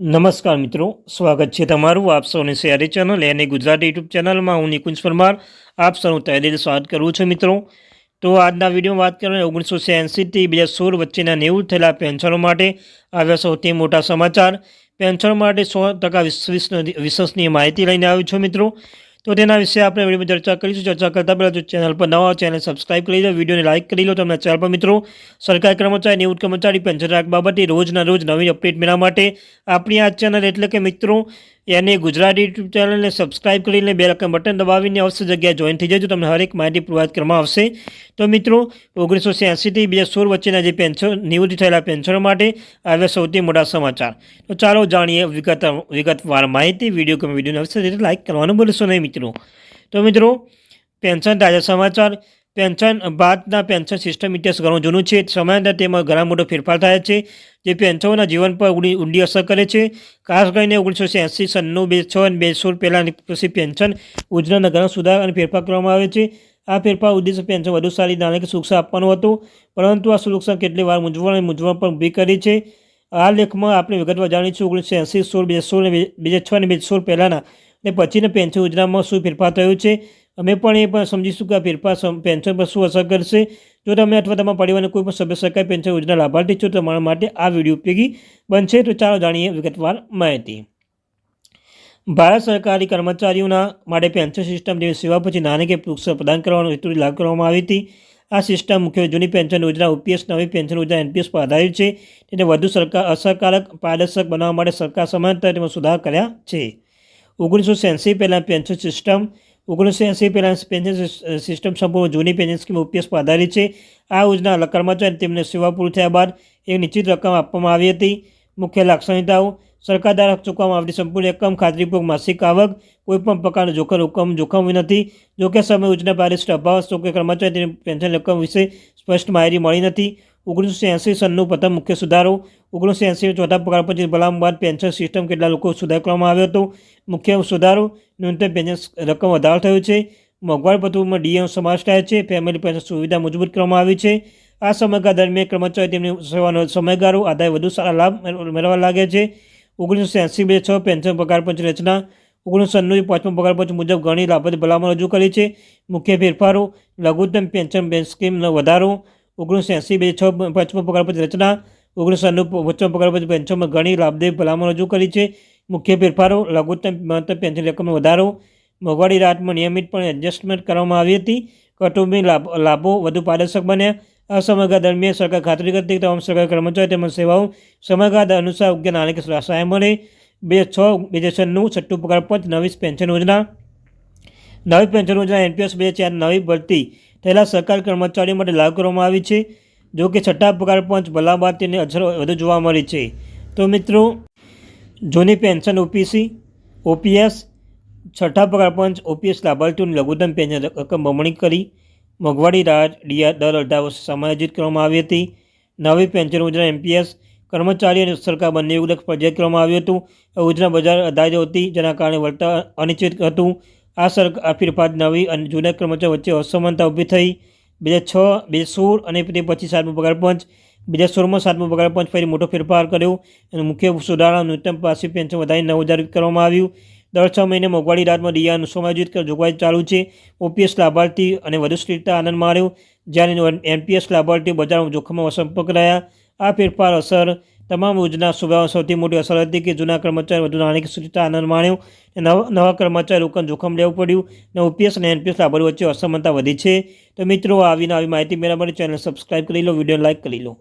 નમસ્કાર મિત્રો, સ્વાગત છે તમારું આપ સૌને સિયારી ચેનલ અને ગુજરાતી યુટ્યુબ ચેનલમાં. હું નિકુંજ પરમાર, આપ સૌનું તહેદિલ સ્વાગત કરું છું મિત્રો. તો આજના વિડીયોમાં વાત કરીએ ઓગણીસો છ્યાએંસીથી બે હજાર સોળ વચ્ચેના નેવું થયેલા પેન્શનો માટે. આવ્યા સૌથી મોટા સમાચાર. પેન્શન માટે સો ટકા વિશ્વસનીય માહિતી લઈને આવ્યું છું મિત્રો. તો તેના વિશે આપણે વિડીયોમાં ચર્ચા કરીશું. ચર્ચા કરતા પહેલાં જો ચેનલ પર નવા ચેનલ સબસ્ક્રાઇબ કરી લો વિડીયોને લાઇક કરી લો. તમને ચેનલ પર મિત્રો સરકારી કર્મચારી નિવૃત્ત કર્મચારી પેન્શન રાખ બાબતે રોજના રોજ નવી અપડેટ મેળવવા માટે આપણી આ ચેનલ એટલે કે મિત્રો એને ગુજરાતી યુટ્યુબ ચેનલને સબસ્ક્રાઇબ કરીને બે રકમ બટન દબાવીને અવશ્ય જગ્યાએ જોઈન થઈ જજો તમને હરેક માહિતી પ્રોવાઈડ કરવામાં આવશે તો મિત્રો ઓગણીસો સ્યાસીથી બે સોળ વચ્ચેના જે પેન્શન નિવૃત્ત થયેલા પેન્શનો માટે આવ્યા સૌથી મોટા સમાચાર। તો ચાલો જાણીએ વિગત, વિગતવાર માહિતી। વીડિયો ગમે વિડીયોને અવશ્ય લાઇક કરવાનું ભૂલશો નહીં, મિત્રો. તો મિત્રો, પેન્શન તાજા સમાચાર. પેન્શન, ભારતના પેન્શન સિસ્ટમ ઇતિહાસ ઘણો જૂનું છે. સમયાંતર તેમાં ઘણા મોટો ફેરફાર થયા છે, જે પેન્શનોના જીવન પર ઊંડી અસર કરે છે. ખાસ કરીને ઓગણીસો એંસી સનનું બે છ અને બે સોળ પહેલાં પછી પેન્શન યોજનાના ઘણા સુધાર અને ફેરફાર કરવામાં આવે છે. આ ફેરફાર ઉદ્દેશ પેન્શન વધુ સારી નાણાકીય સુરક્ષા આપવાનું હતું, પરંતુ આ સુરક્ષા કેટલી વાર મૂંઝવણ અને મૂંઝવણ પણ ઊભી કરી છે. આ લેખમાં આપણે વિગતવાર જાણીશું ઓગણીસો એંસી સોળ, બે સોળ બે છ અને બે સોળ પહેલાંના, અને પછીના પેન્શન યોજનામાં શું ફેરફાર થયો છે. અમે પણ એ પણ સમજીશું કે આ ફેરફાર પેન્શન પર શું અસર કરશે. જો તમે અથવા તમારા પરિવારના કોઈ પણ સભ્ય સરકારી પેન્શન યોજના લાભાર્થી છો તમારા માટે આ વીડિયો ઉપયોગી બનશે. તો ચાલો જાણીએ વિગતવાર માહિતી. ભારત સરકારી કર્મચારીઓના માટે પેન્શન સિસ્ટમ જેવી સેવા પછી નાણાકીય પ્રોત્સાહન પ્રદાન કરવાનો હેતુ લાગુ કરવામાં આવી હતી. આ સિસ્ટમ મુખ્ય જૂની પેન્શન યોજના ઓપીએસ, નવી પેન્શન યોજના એનપીએસ પર આધારિત છે. તેને વધુ સરકાર, અસરકારક, પારદર્શક બનાવવા માટે સરકાર સમાંતર તેમાં સુધાર કર્યા છે. ઓગણીસો એંસી પહેલાં પેન્શન સિસ્ટમ ઓગણીસો એંસી પહેલાં પેન્શન સિસ્ટમ સંપૂર્ણ જૂની પેન્શન સ્કીમ ઉપયોગ પર આધારિત છે. આ યોજના કર્મચારી તેમને સેવા પૂરી થયા બાદ એક નિશ્ચિત રકમ આપવામાં આવી હતી. મુખ્ય લાક્ષણિકતાઓ, સરકાર દ્વારા ચૂકવવામાં આવતી સંપૂર્ણ રકમ ખાતરીપૂર્વક માસિક આવક કોઈપણ પ્રકારનું જોખમ, રકમ, જોખમ નથી. જોકે સમય યોજના પારિષ્ઠ અભાવ કે કર્મચારી તેની પેન્શન રકમ વિશે સ્પષ્ટ માહિતી મળી નથી. ઓગણીસો એંસી સનનું પ્રથમ મુખ્ય સુધારો ઓગણીસો એંસી ચોથા પગાર પછી ભલામણ બાદ પેન્શન સિસ્ટમ કેટલા લોકો સુધાર કરવામાં આવ્યો હતો? મુખ્ય સુધારો, ન્યૂનતમ પેન્શન રકમ વધારો થયો છે. મોંઘવારી ભથ્થુમાં ડીએમ સમાવેશ થાય છે. ફેમિલી પેન્શન સુવિધા મજબૂત કરવામાં આવી છે. આ સમયગાળા દરમિયાન કર્મચારી તેમની સેવાનો સમયગાળો આધારે વધુ સારા લાભ મેળવવા લાગે છે. ઓગણીસો એંસી બે છ પેન્શન પગાર પંચ રચના, ઓગણીસો સન્નું પાંચમા પગાર પંચ મુજબ ઘણી લાભોથી ભલામણ રજૂ કરી છે. મુખ્ય ફેરફારો, લઘુત્તમ પેન્શન સ્કીમનો વધારો, ઓગણીસો એંસી બે છ પાંચમા પગાર પંચ રચના ઓગણીસો વચ્ચે પગાર પછી પેન્શનમાં ઘણી લાભદાયી ભલામણ રજૂ કરી છે. મુખ્ય ફેરફારો, લઘુત્તમ, મહત્તમ પેન્શન રકમનો વધારો, મોંઘવારી રાહતમાં નિયમિતપણે એડજસ્ટમેન્ટ કરવામાં આવી હતી. કૌટુંબિક લાભો વધુ પારદર્શક બન્યા. આ સમયગાળા દરમિયાન સરકાર ખાતરી કરતી તમામ સરકારી કર્મચારી તેમજ સેવાઓ સમયગાળા અનુસાર યોગ્ય નાણાકીય સહાય મળે. બે છ, બે હજાર છન્નું છઠ્ઠું પગાર પંચ નવી પેન્શન યોજના. નવી પેન્શન યોજના એનપીએસ બે ચાર નવી ભરતી થયેલા સરકારી કર્મચારીઓ માટે લાગુ કરવામાં આવી છે. જો કે છઠ્ઠા પગાર પંચ ભલા તેની અસર વધુ જોવા મળી છે. તો મિત્રો જૂની પેન્શન ઓપીસી ઓપીએસ છઠ્ઠા પગાર પંચ ઓપીએસ લાભાર્થીઓની લઘુત્તમ પેન્શન રકમ બમણી કરી મોંઘવારી રાહત ડીઆર દર અઢાર વર્ષ સમાયોજિત કરવામાં આવી હતી. નવી પેન્શન યોજના એમપીએસ કર્મચારી અને સરકાર બંને યોગદાન ફરજિયાત કરવામાં આવ્યું હતું. યોજના બજાર આધારિત હતી, જેના કારણે વળતર અનિશ્ચિત હતું. આ સરકાર ફેરફાર નવી અને જૂના કર્મચારી વચ્ચે અસમાનતા ઊભી થઈ. બે હજાર છ બે સોળ અને તે પછી સાતમો પગાર પંચ. બીજા સોળમાં, સાતમો પગાર પંચ ફરી મોટો ફેરફાર કર્યો અને મુખ્ય સુધારા ન્યૂનતમ પાસી પેન્શન વધારીને નવ હજાર કરવામાં આવ્યું. દર છ મહિને મોંઘવારી રાતમાં ડિયાનું સમાયોજિત જોગવાઈ ચાલુ છે. ઓપીએસ લાભાર્થી અને વધુ સ્થિરતા આનંદ માણ્યો જ્યારે એનપીએસ લાભાર્થી બજારમાં જોખમમાં સંપર્ક રહ્યા. આ ફેરફાર અસર તમામ યોજના સુવિધાઓ સૌથી મોટી અસર હતી કે જૂના કર્મચારી વધુ નાણાકીય સ્થિરતા આનંદ માણ્યો નવા નવા કર્મચારી રોકન જોખમ લેવું પડ્યું અને ઓપીએસ અને એનપીએસ લાભાર્થી વચ્ચે અસમાનતા વધી છે. તો મિત્રો આવીને આવી માહિતી મેળવવા માટે ચેનલ સબસ્ક્રાઈબ કરી લો વીડિયો લાઇક કરી લો.